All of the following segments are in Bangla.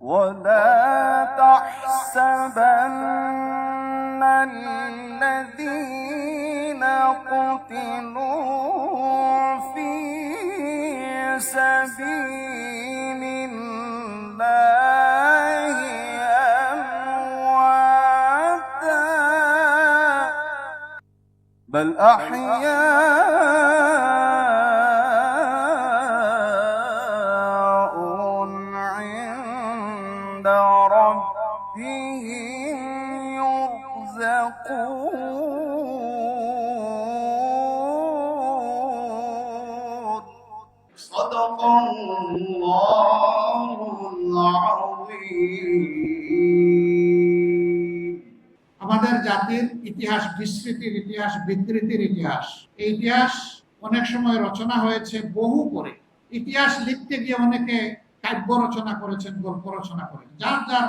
ولا تحسبن الذين قتلوا في سبيل الله أمواتا بل أحياء ইতিহাস বিস্মৃতির ইতিহাস, বিকৃতির ইতিহাস। এই ইতিহাস অনেক সময় রচনা হয়েছে বহু করে। ইতিহাস লিখতে গিয়ে অনেকে কাব্য রচনা করেছেন, গল্প রচনা করেন যার যার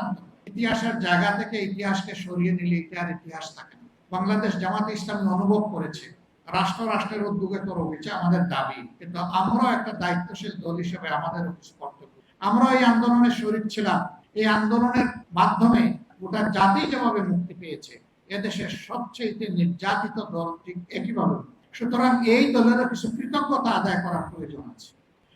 ইতিহাসের জায়গা থেকে ইতিহাসকে সরিয়ে নিলে ইতিহাস ইতিহাস থাকে বাংলাদেশ জামাত ইসলামী অনুভব করেছে রাষ্ট্র রাষ্ট্রের উদ্যোগে তো রয়েছে আমাদের দাবি। কিন্তু আমরাও একটা দায়িত্বশীল দল হিসেবে আমাদের কর্তব্য আমরা এই আন্দোলনে শরীর ছিলাম। এই আন্দোলনের মাধ্যমে গোটা জাতি যেভাবে মুক্তি পেয়েছে এদেশের সবচেয়ে নির্যাতিত দল ঠিক একইভাবে। সুতরাং এই দলেরও কিছু কৃতজ্ঞতা আদায় করার প্রয়োজন আছে।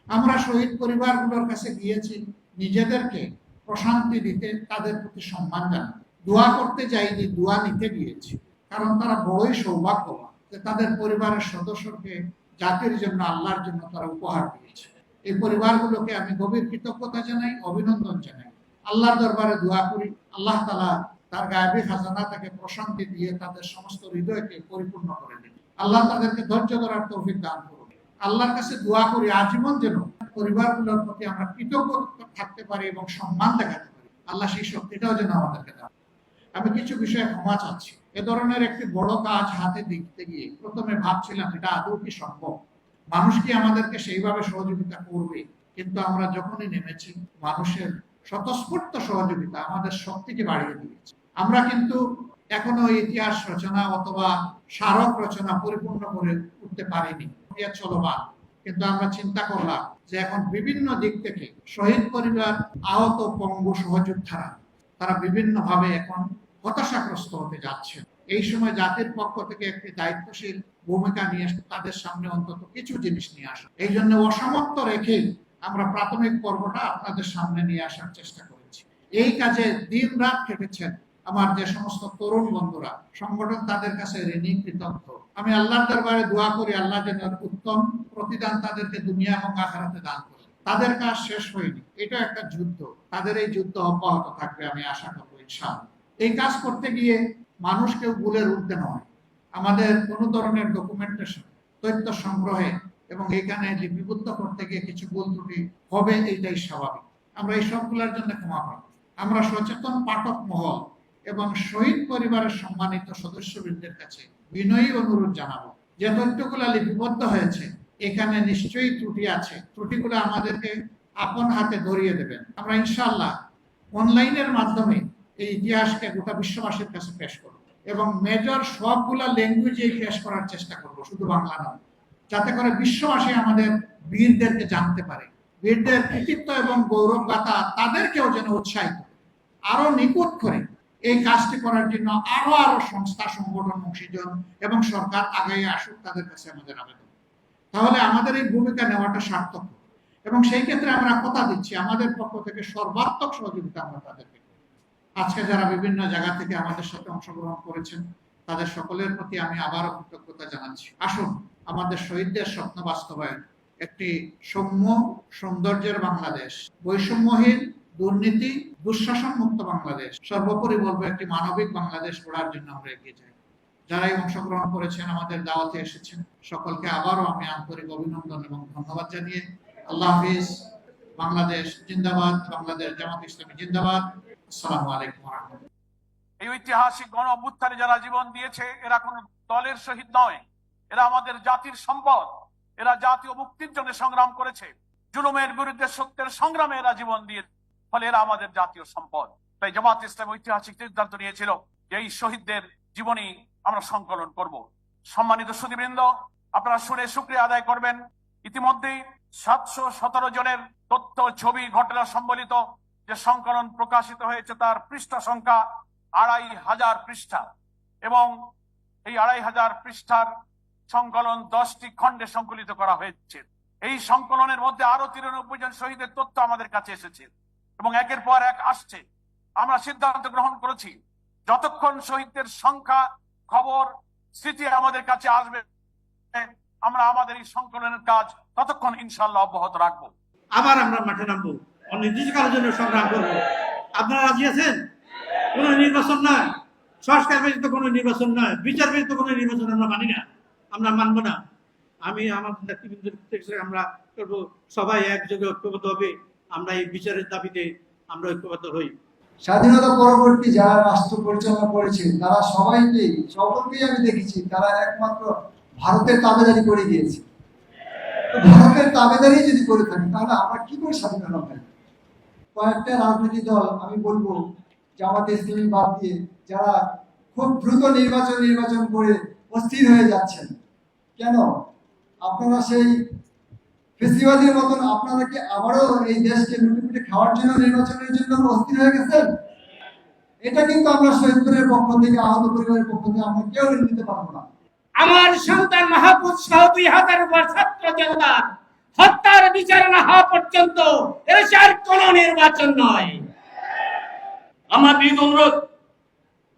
আমরা শহীদ পরিবারগুলোর কাছে গিয়েছি, নিজেদেরকে প্রশান্তি দিতে, তাদের প্রতি সম্মান জানাতে। দোয়া করতে যাইনি, দোয়া নিতে গিয়েছি। কারণ তারা বড়ই সৌভাগ্যবান যে তাদের পরিবারের সদস্যকে জাতির জন্য, আল্লাহর জন্য তারা উপহার দিয়েছে। এই পরিবারগুলোকে আমি গভীর কৃতজ্ঞতা জানাই, অভিনন্দন জানাই। আল্লাহর দরবারে দোয়া করি। আল্লাহ তালা তার গায়েবী খাজানা তাকে প্রশান্তি দিয়ে তাদের সমস্ত হৃদয়কে পরিপূর্ণ করে দিন। আল্লাহ তাদেরকে ধৈর্য ধরার তৌফিক দান করুন। আল্লাহর কাছে দোয়া করি, আজীবন যেন পরিবারগুলোর প্রতি আমরা কৃতজ্ঞ থাকতে পারি এবং সম্মান দেখাতে পারি। আল্লাহ সেই শক্তিটাও যেন আমাদেরকে দেন আমি কিছু বিষয়ে ক্ষমা চাচ্ছি। এ ধরনের একটি বড় কাজ হাতে দেখতে গিয়ে প্রথমে ভাবছিলাম, এটা আদৌ কি সম্ভব? মানুষ কি আমাদেরকে সেইভাবে সহযোগিতা করবে? কিন্তু আমরা যখনই নেমেছি, মানুষের স্বতঃস্ফূর্ত সহযোগিতা আমাদের শক্তিকে বাড়িয়ে দিয়েছে। আমরা কিন্তু এখনও ইতিহাস রচনা অথবা স্মারক রচনা পরিপূর্ণ করে উঠতে পারিনি। চলমান। কিন্তু আমরা চিন্তা করলাম যে এখন বিভিন্ন দিক থেকে শহীদ পরিবার, আহত পঙ্গু, সহযোদ্ধারা, তারা বিভিন্ন ভাবে এখন হতাশাগ্রস্ত হতে যাচ্ছে। এই সময় জাতির পক্ষ থেকে একটি দায়িত্বশীল ভূমিকা নিয়ে তাদের সামনে অন্তত কিছু জিনিস নিয়ে আসা। এই জন্য অসমর্থ রেখে আমরা প্রাথমিক পর্বটা আপনাদের সামনে নিয়ে আসার চেষ্টা করেছি। এই কাজে দিন রাত খেটেছেন আমার যে সমস্ত তরুণ বন্ধুরা, সংগঠন তাদের কাছে ঋণী, কৃতজ্ঞ। আমি আল্লাহর দরবারে দোয়া করি, আল্লাহ যেন উত্তম প্রতিদান তাদেরকে দুনিয়া এবং আখারাতে দান করে। তাদের কাজ শেষ হয়নি। এটা একটা যুদ্ধ। তাদের এই যুদ্ধ অব্যাহত থাকবে, আমি আশা করব, ইনশাআল্লাহ। এই কাজ করতে গিয়ে মানুষকে ভুলের উঠতে নয়। আমাদের কোনো ধরনের ডকুমেন্টেশন তথ্য সংগ্রহে এবং এখানে লিপিবদ্ধ করতে গিয়ে কিছু ভুল ত্রুটি হবে, এইটাই স্বাভাবিক। আমরা এই সবগুলোর জন্য ক্ষমা পাব আমরা সচেতন পাঠক মহল। এবং শহীদ পরিবারের সম্মানিত সদস্যবৃন্দের কাছে বিনয়ী অনুরোধ জানাব। যে তথ্যগুলো লিপিবদ্ধ হয়েছে, এখানে নিশ্চয়ই ত্রুটি আছে। ত্রুটিগুলো আমাদেরকে আপন হাতে ধরিয়ে দেবেন। আমরা ইনশাল্লাহ অনলাইনের মাধ্যমে এই ইতিহাসকে গোটা বিশ্ববাসীর কাছে পেশ করব এবং মেজর সবগুলা ল্যাঙ্গুয়েজে পেশ করার চেষ্টা করব, শুধু বাংলা নয়। যাতে করে বিশ্ববাসী আমাদের বীরদেরকে জানতে পারে। বীরদের কৃতিত্ব এবং গৌরব গাথা তাদেরকেও যেন উৎসাহিত আরও নিকুট করে এই কাজটি করার জন্য আরও আরও সংস্থা সংগঠন অংশীজন এবং সরকার আগে আসুক, তাদের কাছে আমাদের আবেদন। তাহলে আমাদের এই ভূমিকা নেওয়াটা সার্থক এবং সেই ক্ষেত্রে আমরা কথা দিচ্ছি, আমাদের পক্ষ থেকে সর্বাত্মক সহযোগিতা আমরা তাদেরকে আজকে যারা বিভিন্ন জায়গা থেকে আমাদের সাথে অংশগ্রহণ করেছেন, তাদের সকলের প্রতি আমি আবারও কৃতজ্ঞতা জানাচ্ছি। আসুন, আমাদের শহীদদের স্বপ্ন বাস্তবায়ন, একটি সৌম্য সৌন্দর্যের বাংলাদেশ। বৈষম্যহীন দুর্নীতি দুঃশাসন মুক্ত বাংলাদেশ। সর্বোপরি বলব একটি মানবিক বাংলাদেশ গড়ার জন্য আমরা এগিয়ে যাই। যারাই অংশগ্রহণ করেছেন, আমাদের দাওয়াতে এসেছেন, সকলকে আবারও আমি আন্তরিক অভিনন্দন এবং ধন্যবাদ জানিয়ে আল্লাহ হাফিজ। বাংলাদেশ জিন্দাবাদ, বাংলাদেশ জামাত ইসলামী জিন্দাবাদ। আসসালামু আলাইকুম এই ঐতিহাসিক গণ অভ্যুত্থানে যারা জীবন দিয়েছে, এরা কোন দলের শহীদ নয়। এরা আমাদের জাতির সম্পদ। এরা জাতীয় মুক্তির জন্য সংগ্রাম করেছে। জুলুমের বিরুদ্ধে সত্যের সংগ্রামে এরা জীবন দিয়ে ফলে এরা আমাদের জাতীয় সম্পদ। তাই জামাত ইসলাম ঐতিহাসিক সিদ্ধান্ত নিয়েছিল যে এই শহীদদের জীবনী আমরা সংকলন করব। সম্মানিত সুদীবৃন্দ আপনারা শুনে শুক্রিয়া আদায় করবেন। ইতিমধ্যেই সাতশো সতেরো জনের তথ্য, ছবি, ঘটনা সম্বলিত যে সংকলন প্রকাশিত হয়েছে তার পৃষ্ঠা সংখ্যা আড়াই হাজার পৃষ্ঠা এবং এই আড়াই হাজার পৃষ্ঠার সংকলন দশটি খণ্ডে সংকলিত করা হয়েছে। এই সংকলনের মধ্যে আরও তিরানব্বই জন শহীদের তথ্য আমাদের কাছে এসেছে। এবং একের পর এক আসছে। আমরা সিদ্ধান্ত গ্রহণ করেছি, যতক্ষণ শহীদদের সংখ্যা, খবর, স্মৃতি আমাদের কাছে আসবে, আমরা আমাদের এই সংকলনের কাজ ততক্ষণ ইনশাল্লাহ অব্যাহত রাখব। আবার আমরা মাঠে নামবো। অনির্দিষ্টকালের জন্য সংগ্রাম করব। আপনারা রাজি আছেন? কোন নির্বাচন নয়। সংস্কার ব্যতীত কোনো নির্বাচন নয়। বিচার ব্যতীত কোনো নির্বাচন আমরা মানি না। আমরা মানবো না। আমি আমার নেতৃবৃন্দের আমরা করব। সবাই একযোগে ঐক্যবদ্ধ হবে। আমরা এই বিচারের দাবিতে আমরা ঐক্যবদ্ধ হই। স্বাধীনতা পরবর্তী যারা রাষ্ট্র পরিচালনা করেছে তারা সবাইকেই সকলকেই আমি দেখেছি, তারা একমাত্র ভারতের তাবেদারি করে গিয়েছে। ভারতের তাবেদারি যদি করে থাকি তাহলে আমরা কি করে স্বাধীনতা পাই কয়েকটা রাজনৈতিক দল, আমি বলব জামাতে ইসলামী বাদ দিয়ে যারা খুব দ্রুত নির্বাচন নির্বাচন করে অস্থির হয়ে যাচ্ছেন। কেন? আপনারা সেই ফেসিবাদের মতন আপনারা কি আবারও এই দেশকে লুটে খাওয়ার জন্য নির্বাচনের জন্য অস্থির হয়ে গেছেন? এটা কিন্তু আমরা শহীদপুরের পক্ষ থেকে আহত পরিবারের পক্ষ থেকে আমরা কেউ নিতে পারব না। আমার সন্তান মাহফুজ সহ দুই হাজার উপর ছাত্র জনতা হত্যার বিচার না হওয়া পর্যন্ত এদেশের কোন নির্বাচন নয়। আমার বিনীত অনুরোধ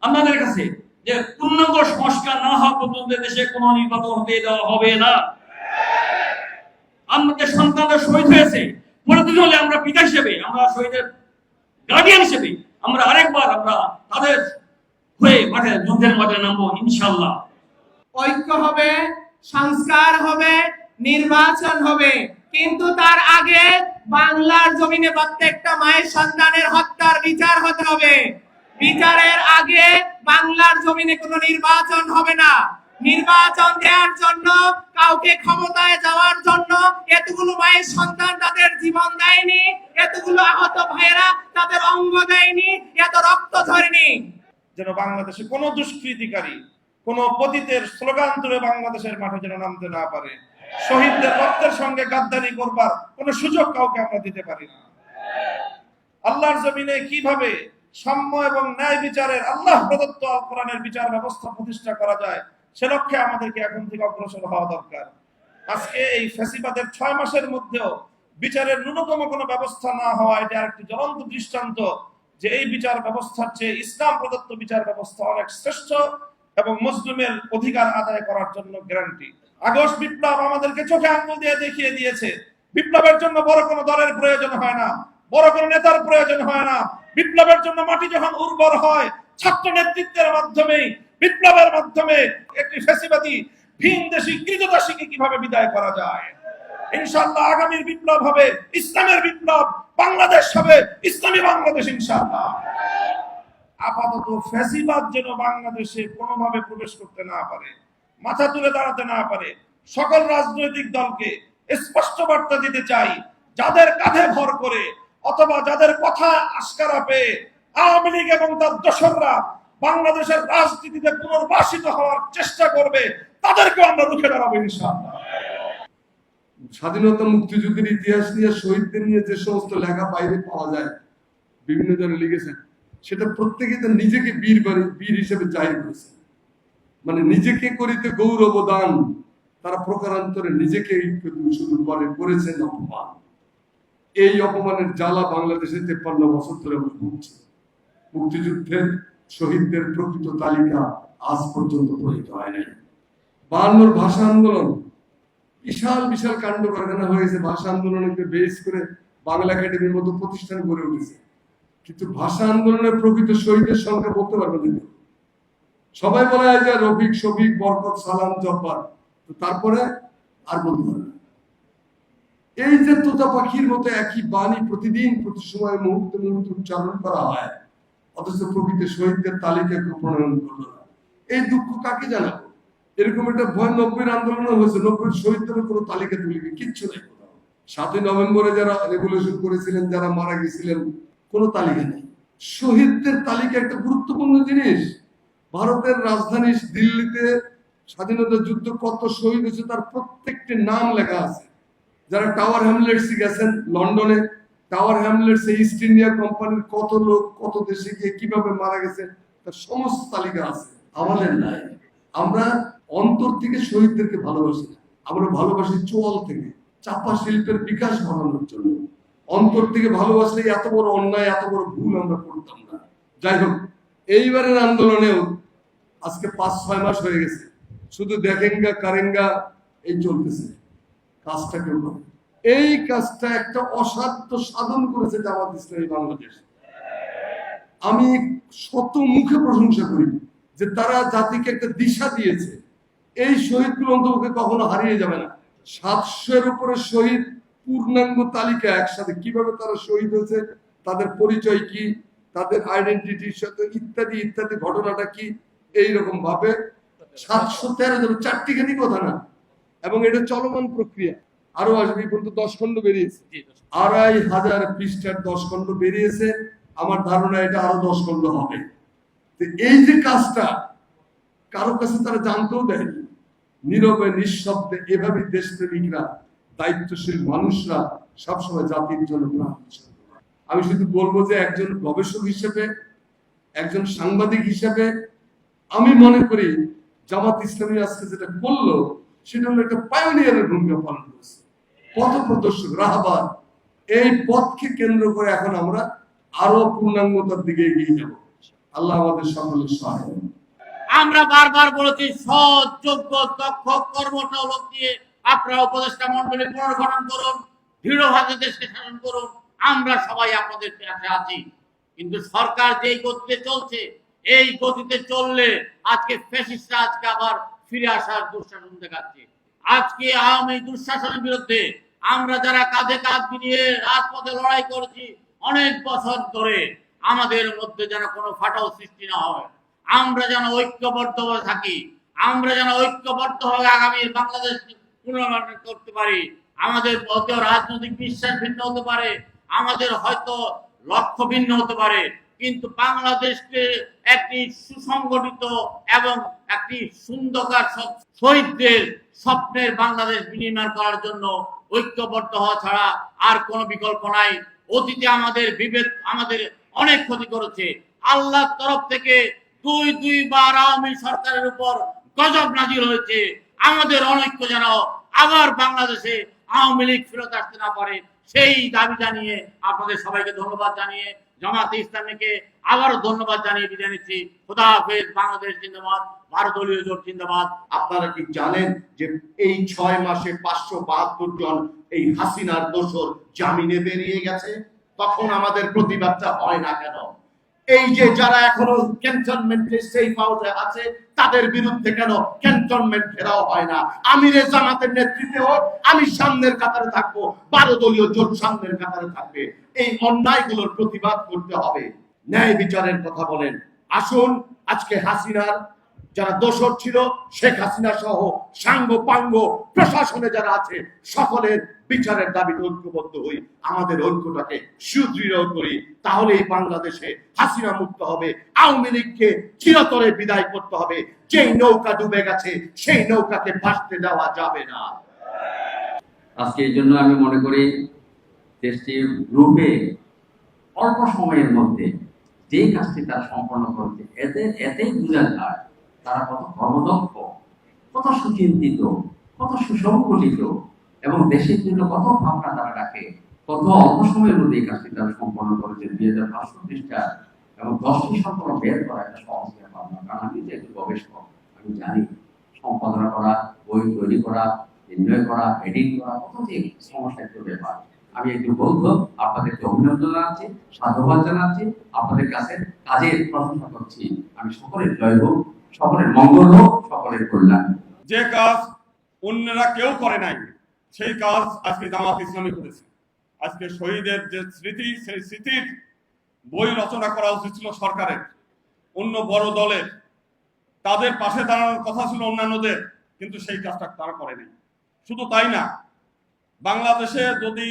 আপনাদের কাছে যে পূর্ণাঙ্গ সংস্কার না হওয়া পর্যন্ত দেশে কোনো নির্বাচন হতে দেওয়া হবে না। আমাদের সন্তানরা শহীদ হয়েছে। প্রতিদিন হলে আমরা পিতা হিসেবে, আমরা শহীদের গার্ডিয়ান হিসেবে আমরা আরেকবার আমরা তাদের হয়ে মাঠে যুদ্ধের মাঠে নামবো ইনশাল্লাহ ঐক্য হবে, সংস্কার হবে, নির্বাচন হবে। কিন্তু তার আগে বাংলার জমিনে প্রত্যেকটা মায়ের সন্তানের হত্যার বিচার হতে হবে। বিচারের আগে বাংলার জমিনে কোনো নির্বাচন হবে না। নির্বাচন দেওয়ার জন্য, কাউকে ক্ষমতায় যাওয়ার জন্য এতগুলো সন্তান তাদের জীবন দেয়নি, এতগুলো আহত ভাইয়েরা তাদের অঙ্গ দেয়নি, এত রক্ত ঝরেনি। যেন বাংলাদেশে কোনো দুষ্কৃতিকারী, কোন পতিতের স্লোগান তুলে বাংলাদেশের মাঠে যেন নামতে না পারে। শহীদদের রক্তের সঙ্গে গাদ্দারি করবার কোন সুযোগ কাউকে আমরা দিতে পারি না। আল্লাহর জমিনে কীভাবে সাম্য এবং ন্যায় বিচারের আল্লাহ প্রদত্ত কোরআনের বিচার ব্যবস্থা প্রতিষ্ঠা করা যায় সে লক্ষ্যে আমাদেরকে এখন থেকে অগ্রসর হওয়া দরকার। আজকে এই ফেসিবাদের ছয় মাসের মধ্যেও বিচারের ন্যূনতম কোনো ব্যবস্থা না হওয়া এটা একটি জ্বলন্ত দৃষ্টান্ত যে এই বিচার ব্যবস্থার চেয়ে ইসলাম প্রদত্ত বিচার ব্যবস্থা অনেক শ্রেষ্ঠ এবং মুসলিমের অধিকার আদায় করার জন্য গ্যারান্টি। আগস্ট বিপ্লব আমাদেরকে চোখে আঙ্গুল দিয়ে দেখিয়ে দিয়েছে। বিপ্লবের জন্য বড় কোনো দলের প্রয়োজন হয় না, বড় কোনো নেতার প্রয়োজন হয় না। বিপ্লবের জন্য মাটি যখন উর্বর হয়, ছাত্র নেতৃত্বের মাধ্যমে বিপ্লবের মাধ্যমে একটি ফেসিবাদী, ভিন দেশি কৃতদাসীকে কীভাবে বিদায় করা যায়? ইনশাআল্লাহ আগামীর বিপ্লব হবে ইসলামের বিপ্লব, বাংলাদেশ হবে ইসলামী বাংলাদেশ ইনশাআল্লাহ। আপাতত ফ্যাসিবাদ যেন বাংলাদেশে কোনোভাবে প্রবেশ করতে না পারে, মাথা তুলে দাঁড়াতে না পারে, সকল রাজনৈতিক দলকে স্পষ্ট বার্তা দিতে চাই, যাদের কাঁধে ভর করে অথবা যাদের কথা আস্কারা পেয়ে আওয়ামী লীগ এবং তার দোসররা বাংলাদেশের রাজনীতিতে পুনর্বাসিত হওয়ার চেষ্টা করবে তাদেরকে আমরা রুখে দাঁড়াবো ইনশাআল্লাহ। স্বাধীনতা মুক্তিযুদ্ধের ইতিহাস নিয়ে, শহীদদের নিয়ে যে সমস্ত লেখা বাইরে পাওয়া যায়, বিভিন্ন জনে লিখেছেন সেটা প্রত্যেকে তার নিজেকে বীর বীর হিসেবে জাহির করেছে। মানে নিজেকে করিতে গৌরব দান তারা প্রকারান্তরে নিজেকে শুধু করে করেছেন অপমান। এই অপমানের জ্বালা বাংলাদেশে তেপ্পান্ন বছর ধরে ভুগছি মুক্তিযুদ্ধের শহীদদের প্রকৃত তালিকা আজ পর্যন্ত প্রহিত হয় নাই। বায়ান্নর ভাষা আন্দোলন, বিশাল বিশাল কাণ্ড কারখানা হয়েছে। ভাষা আন্দোলনকে বেস করে বাংলা একাডেমির মতো প্রতিষ্ঠান গড়ে উঠেছে। কিন্তু ভাষা আন্দোলনের প্রকৃত শহীদের সংখ্যা বলতে পারবে না সবাই বলা যে রফিক, শফিক, বরকত, সালাম, জব্বার। তো তারপরে আর বলতে পারে না। এই যে তোতা পাখির মতো একই বাণী প্রতিদিন প্রতি সময় মুহূর্তে মুহূর্তে উচ্চারণ করা হয় অথচ প্রকৃত শহীদদের তালিকা কেউ প্রণয়ন করল না। এই দুঃখ কাকে জানাব? এরকম একটা ভয় নব্বই আন্দোলন হয়েছে। নব্বই শহীদদের কোনো তালিকা তুলিবে কিচ্ছু নেই। সাতই নভেম্বরে যারা রেভলিউশন করেছিলেন, যারা মারা গেছিলেন, কোনো তালিকা নেই। শহীদদের তালিকা একটা গুরুত্বপূর্ণ জিনিস। ভারতের রাজধানী দিল্লিতে স্বাধীনতা যুদ্ধ কত শহীদ হয়েছে তার প্রত্যেকটি নাম লেখা আছে। যারা টাওয়ার হ্যামলেটস গেছেন, লন্ডনে টাওয়ার হ্যামলেটস ইস্ট ইন্ডিয়া কোম্পানির কত লোক, কত দেশে গিয়ে কীভাবে মারা গেছে, তার সমস্ত তালিকা আছে। আমাদের নাই। আমরা অন্তর থেকে শহীদদেরকে ভালোবাসি আমরা ভালোবাসি চোয়াল থেকে, চাপা শিল্পের বিকাশ ঘটানোর জন্য। অন্তর থেকে ভালোবাসলে এত বড় অন্যায়, এত বড় ভুল আমরা করতাম না। যাই হোক, এইবারের আন্দোলনেও আজকে পাঁচ, ছয় মাস হয়ে গেছে। শুধু দেখেঙ্গা, কারেঙ্গা, এই চলতেছে। কাজটা কেউ করে এই কাজটা একটা অসাধ্য সাধন করেছে জামাত ইসলামী বাংলাদেশ। আমি শত মুখে প্রশংসা করি যে তারা জাতিকে একটা দিশা দিয়েছে। এই শহীদগুলো অন্তপক্ষে কখনো হারিয়ে যাবে না। সাতশোর উপরে শহীদ পূর্ণাঙ্গ তালিকা একসাথে কীভাবে তারা শহীদ হয়েছে, তাদের পরিচয় কি, তাদের আইডেন্টিটির সাথে ইত্যাদি ইত্যাদি ঘটনাটা কি এইরকম ভাবে সাতশো তেরো জন চারটি খানি কথা না। এবং এটা চলমান প্রক্রিয়া। আরও আসবে পর্যন্ত দশ খন্ড বেরিয়েছে। আড়াই হাজার পৃষ্ঠার দশ খন্ড বেরিয়েছে। আমার ধারণা এটা আরও দশ খন্ড হবে। এই যে কাজটা কারও কাছে তারা জানতেও দেয়নি। নীরবে নিঃশব্দে এভাবে দেশপ্রেমিকরা দায়িত্বশীল মানুষরা সবসময় জাতির জন্য প্রাণ আমি শুধু বলব যে একজন গবেষক হিসেবে একজন সাংবাদিক হিসেবে আমি মনে করি জামাত ইসলামী আজকে যেটা করল সেটা হলো একটা পায়োনিয়ারের ভূমিকা পালন করেছে। পথ প্রদর্শক রাহাবার এই পথকে কেন্দ্র করে এখন আমরা আরও পূর্ণাঙ্গতার দিকে এগিয়ে যাব। আল্লাহ আমাদের সকলের সহায় আমরা বারবার বলেছি, সৎ, যোগ্য, দক্ষ কর্মঠ লোক দিয়ে আপনারা উপদেষ্টা মন্ডলী পুনর্গঠন করুন দৃঢ়ভাবে দেশকে শাসন করুন, আমরা সবাই আপনাদের পাশে আছি। কিন্তু সরকার যেই গতিতে চলছে, এই গতিতে চললে আজকে ফ্যাসিস্টরা আজকে আবার ফিরে আসার দুঃশাসন দেখাচ্ছে। আজকে আওয়ামী দুঃশাসনের বিরুদ্ধে আমরা যারা কাঁধে কাঁধ মিলিয়ে রাজপথে লড়াই করেছি, অনেক বছর ধরে আমাদের মধ্যে যেন কোনো ফাটাও সৃষ্টি না হয়। আমরা যেন ঐক্যবদ্ধ হয়ে থাকি, আমরা যেন ঐক্যবদ্ধ হয়ে আগামী বাংলাদেশ পুনর্গঠন করতে পারি। আমাদের হয়তো রাজনৈতিক বিশ্বাস ভিন্ন হতে পারে, আমাদের হয়তো লক্ষ্য ভিন্ন হতে পারে, কিন্তু বাংলাদেশকে একটি সুসংগঠিত এবং একটি সুন্দর শহীদদের স্বপ্নের বাংলাদেশ বিনির্মাণ করার জন্য ঐক্যবদ্ধ হওয়া ছাড়া আর কোনো বিকল্প নাই। অতীতে আমাদের বিভেদ, আমাদের অনেক ক্ষতি করেছে। আল্লাহর তরফ থেকে দুই, দুইবার আওয়ামী সরকারের উপর গজব নাজির হয়েছে। আমাদের অনৈক্য যেন আবার বাংলাদেশে আওয়ামী লীগ ফেরত আসতে না পারে, সেই দাবি জানিয়ে আপনাদের সবাইকে ধন্যবাদ জানিয়ে জামাতে ইসলামীকে আবারও ধন্যবাদ জানিয়ে বিদায় নিচ্ছি। খোদা হাফেজ, বাংলাদেশ জিন্দাবাদ ভারতীয় জোট জিন্দাবাদ। আপনারা কি জানেন যে এই ছয় মাসে পাঁচশো বাহাত্তর জন এই হাসিনার দোষর জামিনে বেরিয়ে গেছে? তখন আমাদের প্রতিবাদটা হয় না কেন? এই যে যারা এখনও ক্যান্টনমেন্টে সেই হাউসে আছে, তাদের বিরুদ্ধে কেন ক্যান্টনমেন্ট ঘেরাও হয় না? আমিরে জামাতের নেতৃত্বে হোক, আমি সামনের কাতারে থাকব, বারো দলীয় জোট সামনের কাতারে থাকবে। এই অন্যায়গুলোর প্রতিবাদ করতে হবে। ন্যায় বিচারের কথা বলেন। আসুন, আজকে হাসিনার যারা দোষর ছিল, শেখ হাসিনা সহ সাঙ্গ পাঙ্গ প্রশাসনে যারা আছে, সকলের বিচারের দাবিতে ঐক্যবদ্ধ হই। আমাদের ঐক্যটাকে সুদৃঢ় করি। তাহলেই বাংলাদেশে হাসিনা মুক্ত হবে। আওয়ামী লীগকে চিরতরে বিদায় করতে হবে। যেই নৌকা ডুবে গেছে, সেই নৌকাকে ভাসতে দেওয়া যাবে না। আজকে এই জন্য আমি মনে করি দেশটির গ্রুপে অল্প সময়ের মধ্যে যে কাজটি তারা সম্পন্ন করেছে এতে, এতেই বোঝা যায় তারা কত কর্মদক্ষ, কত সুচিন্তিত, কত সুসংগঠিত এবং দেশের জন্য কত ভাবনা তারা রাখে, কত অল্প সময়ের মধ্যে এই কাজটি তারা সম্পন্ন করেছে দুই হাজার পাঁচশো পৃষ্ঠা এবং দশটি সম্পর্ক বের করা একটা সহজ ব্যাপার না কারণ আমি যেহেতু গবেষক, আমি জানি সম্পাদনা করা, বই তৈরি করা, নির্ণয় করা এডিট করা, কত যে সমস্যা একটা ব্যাপার। আমি একটু বৌদ্ধ, আপনাদেরকে অভিনন্দন জানাচ্ছি, সাধুবাদ জানাচ্ছি, আপনাদের কাছে কাজের প্রশংসা করছি। আমি সকলের জয় হোক, সকলের মঙ্গল হোক, সকলের কল্যাণ যে কাজ অন্যরা কেউ করে নাই, সেই কাজ আজকে জামাত ইসলামী করেছে। আজকে শহীদের যে স্মৃতি, সেই স্মৃতির বই রচনা করা উচিত ছিল সরকারের। অন্য বড় দলের, তাদের পাশে দাঁড়ানোর কথা ছিল অন্যান্যদের, কিন্তু সেই কাজটা তারা করেনি শুধু তাই না, বাংলাদেশে যদি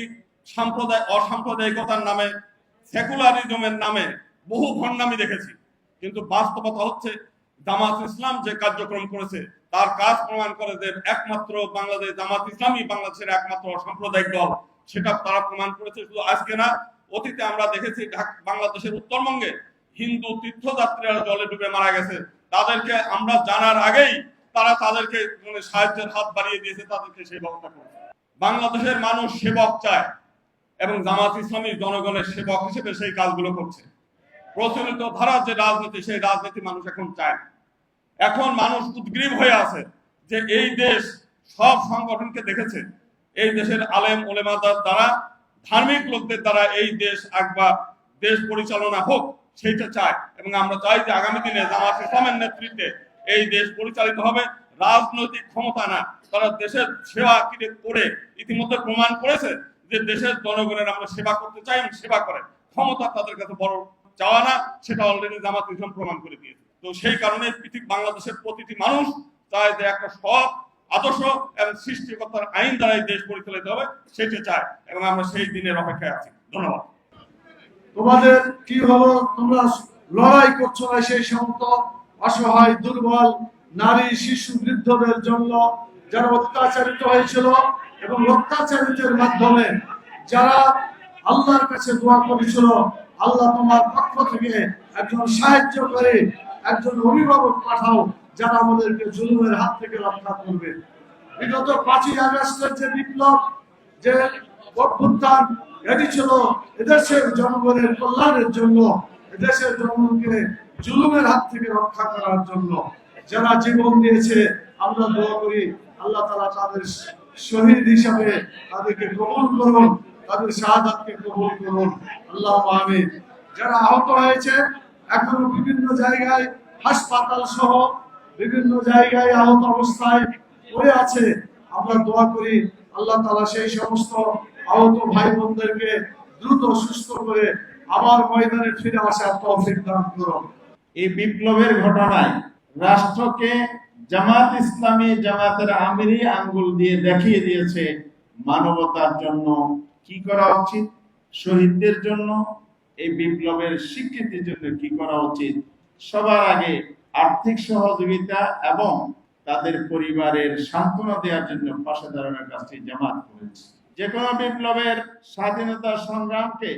সাম্প্রদায়, অসাম্প্রদায়িকতার নামে সেকুলারিজমের নামে বহু ভণ্ডামি দেখেছি। কিন্তু বাস্তবতা হচ্ছে, জামাত ইসলাম যে কার্যক্রম করেছে, তার কাজ প্রমাণ করে যে একমাত্র বাংলাদেশ, জামাত ইসলামই বাংলাদেশের একমাত্র সাম্প্রদায়িক দল। সেটা তারা প্রমাণ করেছে শুধু আজকে না, অতীতে আমরা দেখেছি বাংলাদেশের উত্তরবঙ্গে হিন্দু তীর্থযাত্রীরা জলে ডুবে মারা গেছে। তাদেরকে আমরা জানার আগেই তারা তাদেরকে মানে সাহায্যের হাত বাড়িয়ে দিয়েছে, তাদেরকে সেই ব্যবস্থা করেছে। বাংলাদেশের মানুষ সেবক চায়। এবং জামাত ইসলামী জনগণের সেবক হিসেবে সেই কাজগুলো করছে। প্রচলিত ধারার যে রাজনীতি, সেই রাজনীতি মানুষ এখন চায় না। এখন মানুষ উদ্গ্রীব হয়ে আছে যে এই দেশ সব সংগঠনকে দেখেছে। এই দেশের আলেম ওলেমাদার দ্বারা, ধার্মিক লোকদের দ্বারা এই দেশ একবার দেশ পরিচালনা হোক, সেইটা চায়। এবং আমরা চাই যে আগামী দিনে জামাত ইসলামের নেতৃত্বে এই দেশ পরিচালিত হবে। রাজনৈতিক ক্ষমতা না, তারা দেশের সেবা করে, ইতিমধ্যে প্রমাণ করেছে যে দেশের জনগণের আমরা সেবা করতে চাই সেবা করে ক্ষমতা তাদের কাছে বড় চাওয়া না, সেটা অলরেডি জামাত ইসলাম প্রমাণ করে দিয়েছে। তো সেই কারণে পৃথিবী বাংলাদেশের প্রতিটি মানুষ চায় যে একটা সৎ আদর্শ এবং সৃষ্টিকর্তার আইন দ্বারা দেশ পরিচালিত হবে, সেটা চায়। এবং আমরা সেই দিনের অপেক্ষায় আছি। ধন্যবাদ। তোমাদের কি হলো? তোমরা লড়াই করছ না সেই সমস্ত অসহায়, দুর্বল, নারী, শিশু, বৃদ্ধদের জন্য যারা অত্যাচারিত হয়েছিল এবং অত্যাচারিতের মাধ্যমে যারা আল্লাহর কাছে দোয়া করেছিল, আল্লাহ তোমার পক্ষ থেকে একজন সাহায্য করে, একজন অভিভাবক পাঠাও, যারা আমাদেরকে জুলুমের হাত থেকে রক্ষা করবে। বিগত পাঁচই আগস্টের যে বিপ্লব, যে অভ্যুত্থান, এটি ছিল এদেশের জনগণের কল্যাণের জন্য, এদেশের জনগণকে জুলুমের হাত থেকে রক্ষা করার জন্য। যারা জীবন দিয়েছে, আমরা দোয়া করি, আল্লাহ তালা তাদের শহীদ হিসাবে তাদেরকে কবুল করুন, তাদের শাহাদাতকে কবুল করুন। আল্লাহ আমিন। যারা আহত হয়েছে, এখনও বিভিন্ন জায়গায় হাসপাতাল সহ বিভিন্ন জায়গায় আহত অবস্থায় পড়ে আছে। আমরা দোয়া করি আল্লাহ তালা সেই সমস্ত আহত ভাই বোনদেরকে দ্রুত সুস্থ করে আবার ময়দানে ফিরে আসার তৌফিক দান করুন। এই বিপ্লবের ঘটনায় রাষ্ট্রকে জামাত ইসলামী, জামাতের আমিরি আঙ্গুল দিয়ে দেখিয়ে দিয়েছে মানবতার জন্য কি করা উচিত? শহীদদের জন্য? এই বিপ্লবের স্বীকৃতির জন্য কি করা উচিত? সবার আগে আর্থিক সহযোগিতা এবং তাদের পরিবারের সান্ত্বনা দেওয়ার জন্য পাশে দাঁড়ানোর কাজটি জামাত করেছে। যে কোনো বিপ্লবের স্বাধীনতা সংগ্রামকে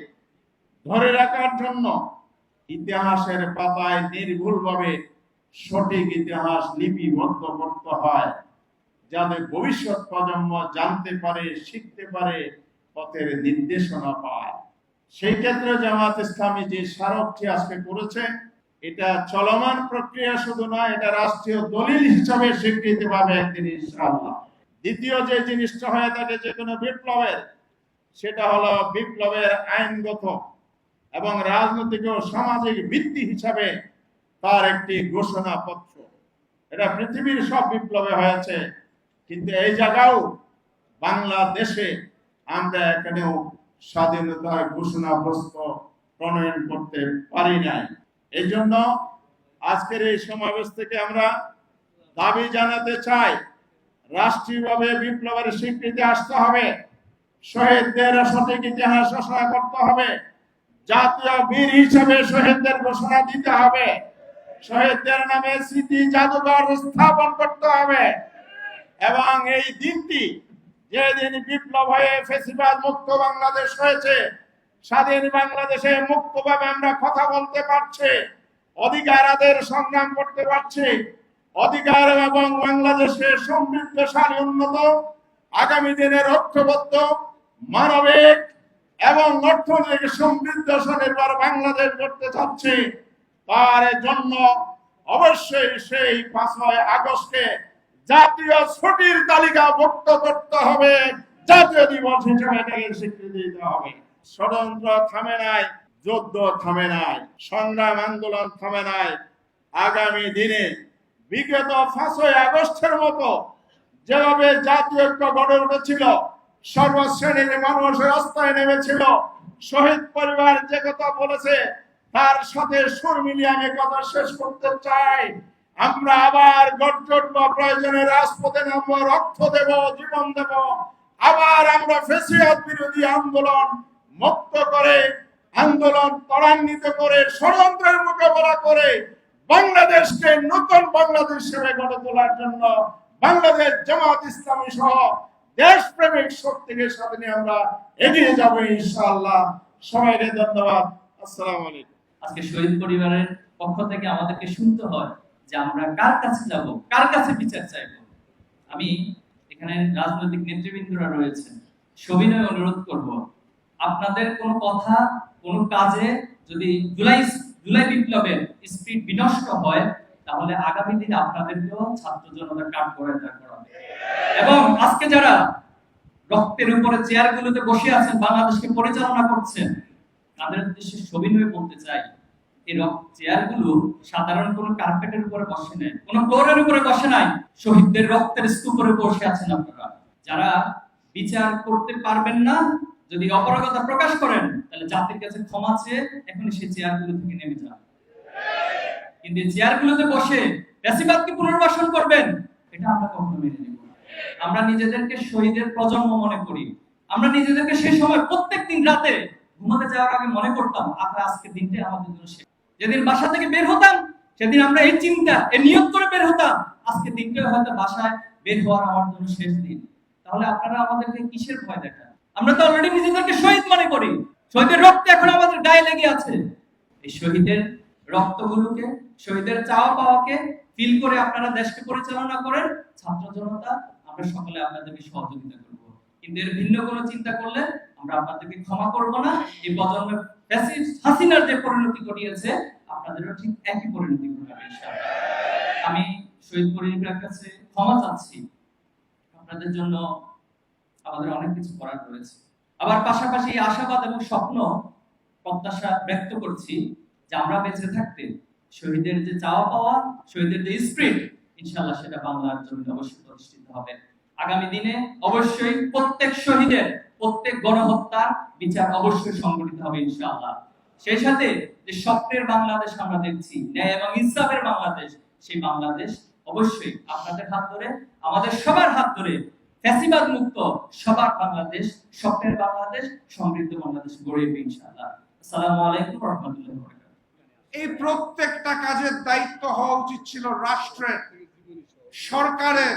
ধরে রাখার জন্য ইতিহাসের পাতায় নির্ভুলভাবে সঠিক ইতিহাস লিপিবদ্ধ করতে হয়। যাতে ভবিষ্যৎ প্রজন্ম জানতে পারে, শিখতে পারে, পথের নির্দেশনা পায়। সেই ক্ষেত্রে জামাত ইসলামী যে স্মারকটি আজকে করেছে, এটা চলমান প্রক্রিয়া শুধু নয়, এটা রাষ্ট্রীয় দলিল হিসাবে স্বীকৃতি পাবে একদিন ইনশাআল্লাহ। দ্বিতীয় যে জিনিসটা হয়ে থাকে যে কোনো বিপ্লবের, সেটা হলো বিপ্লবের আইনগত এবং রাজনৈতিক ও সামাজিক ভিত্তি হিসাবে তার একটি ঘোষণাপত্র। এটা পৃথিবীর সব বিপ্লবে হয়েছে, কিন্তু এই জায়গাও বাংলাদেশে আমরা এখানেও স্বাধীনতার ঘোষণা ঘোষণাপত্র প্রণয়ন করতে পারি নাই। এই জন্য আজকের এই সমাবেশ থেকে আমরা দাবি জানাতে চাই, রাষ্ট্রীয়ভাবে বিপ্লবের স্বীকৃতি আসতে হবে, শহীদদের সঠিক ইতিহাস ঘোষণা করতে হবে, জাতীয় বীর হিসেবে শহীদদের ঘোষণা দিতে হবে শহীদদের নামে স্মৃতি জাদুঘর স্থাপন করতে হবে। এবং এই দিনটি যেদিন বিপ্লব হয়ে ফেসিবাদ মুক্ত বাংলাদেশ হয়েছে, স্বাধীন বাংলাদেশে মুক্তভাবে আমরা কথা বলতে পারছি অধিকার আদের সংগ্রাম করতে পারছি, অধিকার এবং বাংলাদেশের সমৃদ্ধশালী, উন্নত, আগামী দিনের ঐক্যবদ্ধ, মানবিক এবং অর্থনৈতিক সমৃদ্ধ স্বনির্ভর বাংলাদেশ করতে চাচ্ছে। তার জন্য অবশ্যই সেই পাঁচই আগস্টে জাতীয় ছুটির করতে হবে। জাতীয় দিবস হিসেবে স্বীকৃতি দিতে হবে। ষড়যন্ত্র থামে নাই, যুদ্ধ থামে নাই, সংগ্রাম আন্দোলন থামে নাই। আগামী দিনে বিগত পাঁচই আগস্টের মতো যেভাবে জাতীয় ঐক্য গড়ে উঠেছিল, সর্বশ্রেণীর মানুষ রাস্তায় নেমেছিল, শহীদ পরিবার যে কথা বলেছে তার সাথে সুর মিলিয়ে আমি কথা শেষ করতে চাই। আমরা আবার গঠজন্ম প্রয়োজনে রাজপথে নামবো, রক্ত দেব, জীবন দেব। আবার আমরা ফেসিয়াত বিরোধী আন্দোলন মুক্ত করে, আন্দোলন ত্বরান্বিত করে, ষড়যন্ত্রের মোকাবেলা করে বাংলাদেশকে নতুন বাংলাদেশ হিসেবে গড়ে তোলার জন্য বাংলাদেশ জামাত ইসলামী সহ দেশপ্রেমিক শক্তিকে সাথে নিয়ে আমরা এগিয়ে যাব ইনশাআল্লাহ। সবাইকে ধন্যবাদ। আসসালামু আলাইকুম। আজকে শহীদ পরিবারের পক্ষ থেকে আমাদেরকে শুনতে হয় যে আমরা কার কাছে যাব, কার কাছে বিচার চাইব। আমি এখানে রাজনৈতিক নেতৃবৃন্দরা রয়েছেন। সবিনয় অনুরোধ করব, আপনাদের কোন কথা, কোন কাজে যদি জুলাই জুলাই বিপ্লবের স্পিড বিনষ্ট হয়, তাহলে আগামী দিনে আপনাদেরকেও ছাত্র জনতা কাঠ করে দাঁড় করাবে। এবং আজকে যারা রক্তের উপরে চেয়ারগুলোতে বসে আছেন, বাংলাদেশকে পরিচালনা করছেন তাদের উদ্দেশ্যে সবিনয় বলতে চাই। এই চেয়ারগুলো সাধারণ কোনো কার্পেটের উপরে বসে কোনো ফ্লোরের উপরে বসে নাই, শহীদদের রক্তের স্তূপরে বসে আছেন আপনারা। যারা বিচার করতে পারবেন না, যদি প্রকাশ করেন, তাহলে জাতির কাছে ক্ষমা চেয়ে এখন চেয়ারগুলো থেকে নেমে যান। কিন্তু চেয়ারগুলোতে বসে পুনর্বাসন করবেন, এটা আমরা কখনো মেনে নেব আমরা নিজেদেরকে শহীদের প্রজন্ম মনে করি। আমরা নিজেদেরকে সেই সময় প্রত্যেক দিন রাতে ঘুমাতে যাওয়ার আগে মনে করতাম, আমরা আজকে দিনটাই আমাদের জন্য শেষ। যেদিন বাসা থেকে বের হতাম, সেদিন আমরা এই চিন্তা, এই নিয়ত করে বের হতাম আজকে দিনটা হয়তো বাসায় বের হওয়ার আমার জন্য শেষ দিন। তাহলে আপনারা আমাদেরকে কিসের ভয় দেখান? আমরা তো অলরেডি নিজেদেরকে শহীদ মনে করি। শহীদের রক্ত এখন আমাদের গায়ে লেগে আছে। এই শহীদের রক্তগুলোকে, শহীদের চাওয়া পাওয়াকে ফিল করে আপনারা দেশকে পরিচালনা করেন। ছাত্র জনতা, আমরা সকলে আপনাদেরকে সহযোগিতা করব। কিন্তু ভিন্ন কোনো চিন্তা করলে আমরা আপনাদেরকে ক্ষমা করব না। এই ফ্যাসিস্ট হাসিনার যে পরিণতি ঘটিয়েছে, আপনাদেরও ঠিক একই পরিণতি ঘটাবে আমি শহীদ পরিবারের কাছে ক্ষমা চাচ্ছি। আপনাদের জন্য আমাদের অনেক কিছু করার রয়েছে। আবার পাশাপাশি আশাবাদ এবং স্বপ্ন প্রত্যাশা ব্যক্ত করছি যে আমরা বেঁচে থাকতে শহীদের যে চাওয়া পাওয়া, শহীদের যে স্প্রিট ইনশাআল্লাহ সেটা বাংলার জন্য অবশ্যই প্রতিষ্ঠিত হবে। আগামী দিনে অবশ্যই প্রত্যেক শহীদের, প্রত্যেক গণহত্যার বিচার অবশ্যই সংগঠিত হবে ইনশাআল্লাহ। সেই সাথে যে স্বপ্নের বাংলাদেশ আমরা দেখছি, ন্যায় এবং ইনসাফের বাংলাদেশ, সেই বাংলাদেশ অবশ্যই আপনাদের হাত ধরে, আমাদের সবার হাত ধরে ফ্যাসিবাদ মুক্ত সবার বাংলাদেশ, স্বপ্নের বাংলাদেশ, সমৃদ্ধ বাংলাদেশ গড়ে উঠবে ইনশাআল্লাহ। আসসালামু আলাইকুম রাহমাতুল্লাহি এই প্রত্যেকটা কাজের দায়িত্ব হওয়া উচিত ছিল রাষ্ট্রের, সরকারের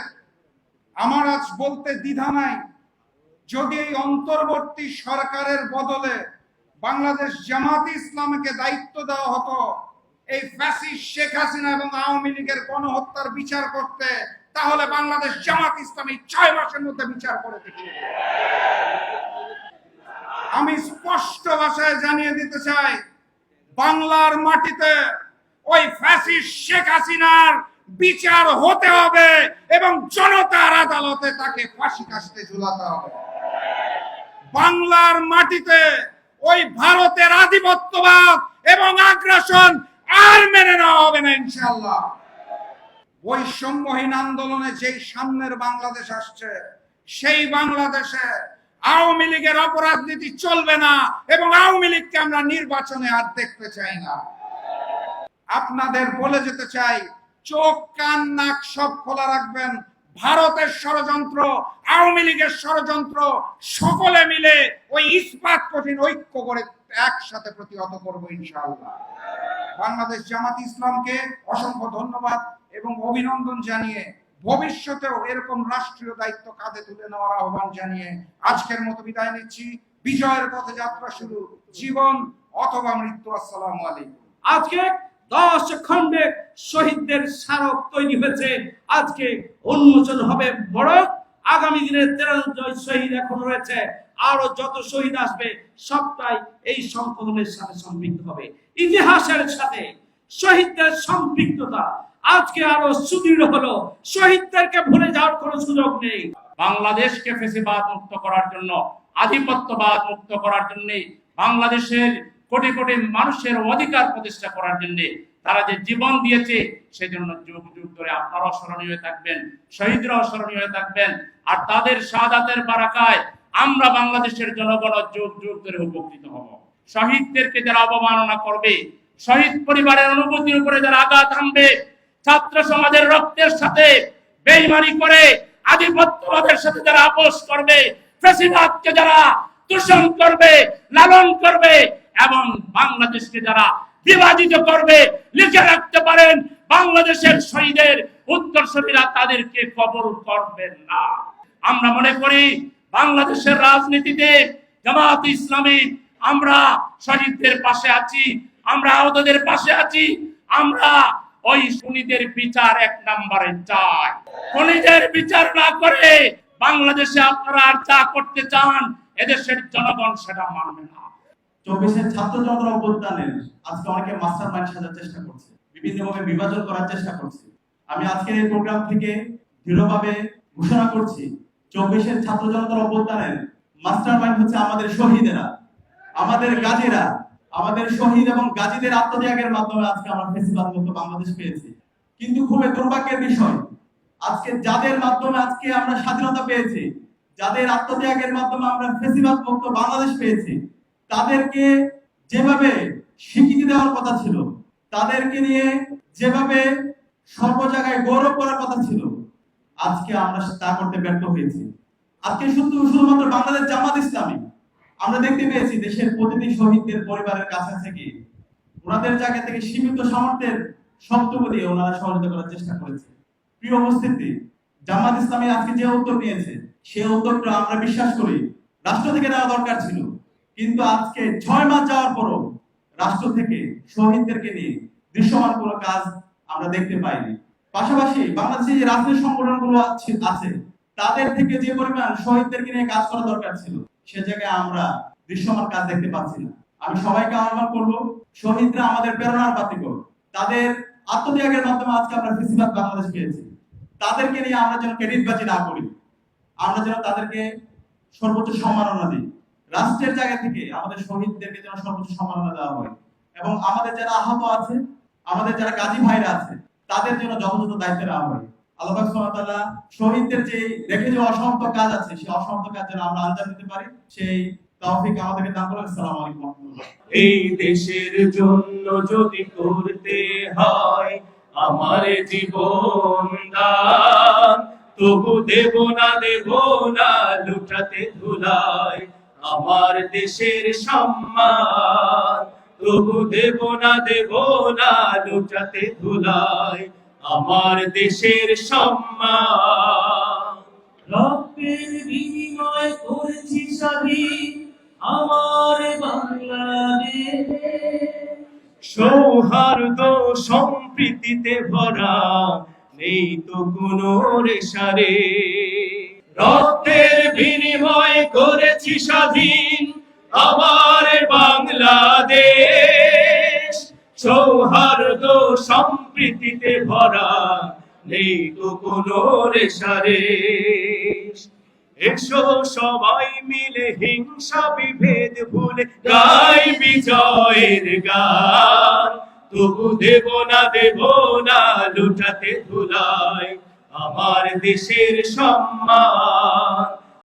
আমার আজ বলতে দ্বিধা নাই যদি এই অন্তর্বর্তী সরকারের বদলে বাংলাদেশ জামাত ইসলামকে দায়িত্ব দেওয়া হতো, এই ফ্যাসিস্ট শেখ হাসিনা এবং আওয়ামী লীগের গণহত্যার বিচার করতে, তাহলে বাংলাদেশ জামাত ইসলামী ছয় মাসের মধ্যে বিচার করে দেবে। আমি স্পষ্ট ভাষায় জানিয়ে দিতে চাই, বাংলার মাটিতে ওই ফ্যাসিস্ট শেখ হাসিনার বিচার হতে হবে এবং জনতার আদালতে তাকে ফাঁসি কাশতে ঝুলাতে হবে। বাংলার মাটিতে ওই ভারতের আধিপত্যবাদ এবং আগ্রাসন আর মেনে নেওয়া হবে না ইনশাল্লাহ বৈষম্যহীন আন্দোলনে যেই সামনের বাংলাদেশ আসছে, সেই বাংলাদেশে আওয়ামী লীগের অপরাধ নীতি চলবে না এবং আওয়ামী লীগকে আমরা নির্বাচনে আর দেখতে চাই না। আপনাদের বলে যেতে চাই চোখ, কান, নাক সব খোলা রাখবেন। ভারতের ষড়যন্ত্র, আওয়ামী লীগের ষড়যন্ত্র, সকলে মিলে ওই ইস্পাত কঠিন ঐক্য করে একসাথে প্রতিহত করব ইনশাআল্লাহ। বাংলাদেশ জামাত ইসলামকে অসংখ্য ধন্যবাদ এবং অভিনন্দন জানিয়ে ভবিষ্যতেও এরকম রাষ্ট্রীয় দায়িত্ব কাঁধে তুলে নেওয়ার আহ্বান জানিয়ে আজকের মতো বিদায় নিচ্ছি। বিজয়ের পথে যাত্রা শুরু। জীবন অথবা মৃত্যু। আসসালামু আলাইকুম। আজকে দশ খণ্ডে শহীদদের স্মারক তৈরি হয়েছে। আজকে উন্মোচন হবে বড়। আগামী দিনে তেরো শহীদ এখন রয়েছে। আরও যত শহীদ আসবে, সবটাই এই সংকলনের সাথে সম্পৃক্ত হবে। ইতিহাসের সাথে শহীদদের সম্পৃক্ততা আজকে আরও সুদৃঢ় হলো। শহীদদেরকে ভুলে যাওয়ার কোনো সুযোগ নেই। বাংলাদেশকে ফেসিবাদ মুক্ত করার জন্য, আধিপত্যবাদ মুক্ত করার জন্য বাংলাদেশের কোটি কোটি মানুষের অধিকার প্রতিষ্ঠা করার জন্য তারা যে জীবন দিয়েছে, সেজন্য যুগ যুগ ধরে আপনারাও স্মরণীয় হয়ে থাকবেন, শহীদরা স্মরণীয় হয়ে থাকবেন, আর তাদের শাহাদাতের বারাকায় আমরা বাংলাদেশের জনগণ যুগ যুগ ধরে উপকৃত হব। শহীদদেরকে যারা অবমাননা করবে, শহীদ পরিবারের অনুভূতির উপরে যারা আঘাত আনবে ছাত্র সমাজের রক্তের সাথে বেইমানি করে আধিপত্যবাদের সাথে যারা আপোষ করবে, ফেসিবাদকে যারা দূষণ করবে, লালন করবে এবং বাংলাদেশকে যারা বিভাজিত করবে, লিখে রাখতে পারেন, বাংলাদেশের শহীদের উত্তরসূরিরা তাদেরকে কবল করবেন না। আমরা মনে করি, বাংলাদেশের রাজনীতিতে জামাত ইসলামী, আমরা শহীদদের পাশে আছি, আমরা আহতদের পাশে আছি, আমরা ওই খুনিদের বিচার এক নম্বরে চাই। খুনিদের বিচার না করে বাংলাদেশে আপনারা আর যা করতে চান, এদেশের জনগণ সেটা মানবে না। চব্বিশের অভ্যুত্থানের আজকে অনেকে মাস্টার মাইন্ড সাজার চেষ্টা করছে। বিভাজন করার চেষ্টা করছে। আমি আজকের এই প্রোগ্রাম থেকে দৃঢ়ভাবে ঘোষণা করছি, চব্বিশের ছাত্র জনতার অভ্যুত্থানের মাস্টার মাইন্ড হচ্ছে আমাদের শহীদেরা, আমাদের গাজীরা, আমাদের শহীদ এবং গাজীদের আত্মত্যাগের মাধ্যমে আজকে আমরা ফেসিবাদ মুক্ত বাংলাদেশ পেয়েছি। কিন্তু খুবই দুর্ভাগ্যের বিষয়, আজকে যাদের মাধ্যমে আজকে আমরা স্বাধীনতা পেয়েছি, যাদের আত্মত্যাগের মাধ্যমে আমরা ফেসিবাদ মুক্ত বাংলাদেশ পেয়েছি তাদেরকে যেভাবে স্বীকৃতি দেওয়ার কথা ছিল, তাদেরকে নিয়ে যেভাবে সর্ব জায়গায় গৌরব করার কথা ছিল, আজকে আমরা তা করতে ব্যর্থ হয়েছি। আজকে শুধু শুধুমাত্র বাংলাদেশ জামাত ইসলামী। আমরা দেখতে পেয়েছি দেশের প্রতিটি শহীদদের পরিবারের কাছে থেকে ওনাদের জায়গা থেকে সীমিত সামর্থ্যের সবটুকু দিয়ে ওনারা সহযোগিতা করার চেষ্টা করেছে। প্রিয় উপস্থিতি, জামাত ইসলামী আজকে যে উদ্যোগ নিয়েছে সেই উদ্যোগটা আমরা বিশ্বাস করি রাষ্ট্র থেকে নেওয়া দরকার ছিল। কিন্তু আজকে ছয় মাস যাওয়ার পরও রাষ্ট্র থেকে শহীদদেরকে নিয়ে দৃশ্যমান কোনো কাজ আমরা দেখতে পাইনি। পাশাপাশি বাংলাদেশে যে রাজনৈতিক সংগঠনগুলো আছে তাদের থেকে যে পরিমাণ শহীদদেরকে নিয়ে কাজ করা দরকার ছিল, সে জায়গায় আমরা দৃশ্যমান কাজ দেখতে পাচ্ছি না। আমি সবাইকে আহ্বান করব, শহীদরা আমাদের প্রেরণার বাতিক তাদের আত্মত্যাগের মাধ্যমে আজকে আমরা ফেসিবাদ বাংলাদেশ পেয়েছি তাদেরকে নিয়ে আমরা যেন ক্রেডিট বাজি না করি, আমরা যেন তাদেরকে সর্বোচ্চ সম্মাননা দিই। রাষ্ট্রের জায়গা থেকে আমাদের শহীদদেরকে যেন সর্বোচ্চ সম্মাননা দেওয়া হয়। এবং আমাদের যারা আহত আছে, আমাদের যারা গাজী ভাইরা আছে, তাদের জন্য যথাযথ দায়িত্ব নেওয়া হয়। আল্লাহ শহীদদের যে রেখে অসমাপ্ত কাজ আছে, সেই অসমাপ্ত কাজ যেন আমরা আঞ্জাম দিতে পারি। সেই তৌফিক আমাদেরকে দান করুন। আসসালামু আলাইকুম এই দেশের জন্য যদি করতে হয় আমার জীবন দান, তবু দেব না দেব না, লুটাতে ধুলাই আমার দেশের সম্মান। তবু দেব না দেব না লুটাতে ধুলাই আমার দেশের সম্মান। রক্তের বিনিময় করেছি স্বাধীন। আমার বাংলাদেশ। সৌহার্দ্য সম্প্রীতিতে ভরা। নেই তো কোনো রেশারে। রক্তের বিনিময় করেছি স্বাধীন আমার বাংলাদেশ। সৌহার্দ্য সম্প্রীতিতে ভরা নেই তো কোনো রেশারেশ এসো সবাই মিলে হিংসা বিভেদ ভুলে গাই বিজয়ের গান। তবু দেব না দেব না, লুটাতে ধুলাই আমার দেশের সম্মান।